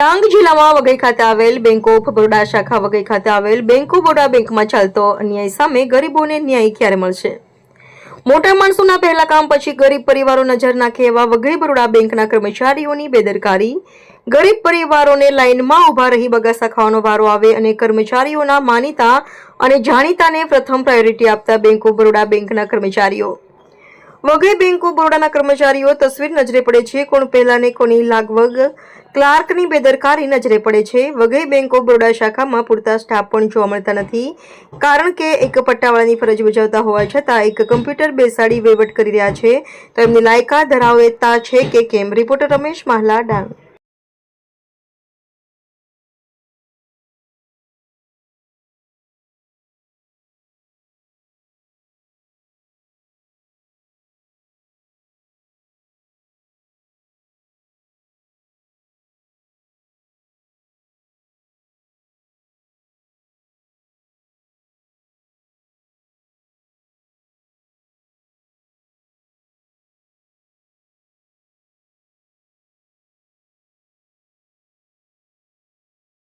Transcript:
ડાંગ જિલ્લામાં વઘઈ ખાતે આવેલ બેંક ઓફ બરોડા શાખા વઘઈ ખાતે આવેલ બેંક ઓફ બરોડા બેંકમાં ચાલતો અન્યાય સામે ગરીબોને ન્યાય ક્યારે મળશે? મોટા માણસોના પહેલા કામ પછી ગરીબ પરિવારો નજર નાખે એવા વઘઈ બરોડા બેંકના કર્મચારીઓની બેદરકારી. ગરીબ પરિવારોને લાઇનમાં ઊભા રહી બગાસા ખાવાનો વારો આવે અને કર્મચારીઓના માનીતા અને જાણીતાને પ્રથમ પ્રાયોરિટી આપતા બેંક ઓફ બરોડા બેંકના કર્મચારીઓ. વઘઈ બેંક ઓફ બરોડાના કર્મચારીઓ તસવીર નજરે પડે છે. કોણ પહેલા ને કોની લાગવગ? ક્લાર્કની બેદરકારી નજરે પડે છે. વઘઈ બેંક ઓફ બરોડા શાખામાં પૂરતા સ્ટાફ પણ જોવા મળતા નથી. કારણ કે એક પટ્ટાવાળાની ફરજ બજાવતા હોવા છતાં એક કમ્પ્યુટર બેસાડી વહીવટ કરી રહ્યા છે. તો એમની લાયકા ધરાવતા છે કે કેમ? રિપોર્ટર રમેશ માહલા, ડાંગ.